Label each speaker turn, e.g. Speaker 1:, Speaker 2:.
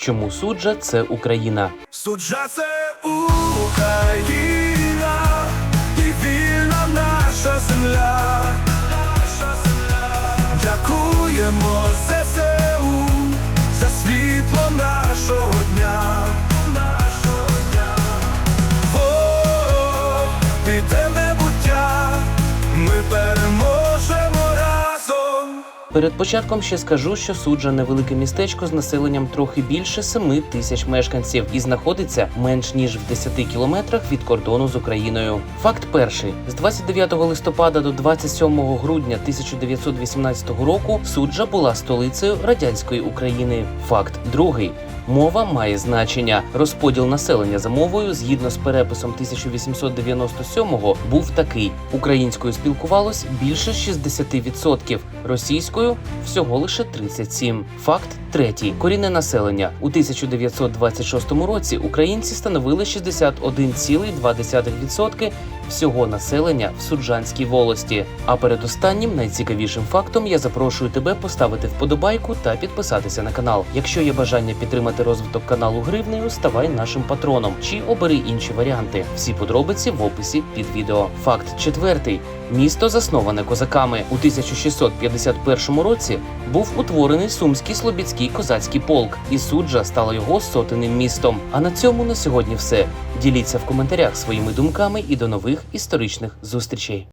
Speaker 1: чому суджа це Україна.
Speaker 2: Суджа це Україна, і вільна наша земля. Наша земля. Дякуємо ЗСУ за світло нашого дня. Нашого дня. Ворог піде небуття, ми переможемо.
Speaker 1: Перед початком ще скажу, що суджа невелике містечко з населенням трохи більше 7 тисяч мешканців і знаходиться менш ніж в 10 кілометрах від кордону з Україною. Факт перший: з 29 листопада до 27 грудня 1918 року суджа була столицею радянської України. Факт другий. Мова має значення. Розподіл населення за мовою згідно з переписом 1897-го був такий: українською спілкувалось більше 60%, російською всього лише 37%. Факт третій: корінне населення у 1926 році українці становили 61,2% всього населення в Суджанській волості. А перед останнім найцікавішим фактом я запрошую тебе поставити вподобайку та підписатися на канал. Якщо є бажання підтримати розвиток каналу гривнею, ставай нашим патроном чи обери інші варіанти. Всі подробиці в описі під відео. Факт четвертий: місто засноване козаками у 1651 році. Був утворений Сумський Слобідський козацький полк, і суджа стала його сотенним містом. А на цьому на сьогодні все. Діліться в коментарях своїми думками і до нових історичних зустрічей.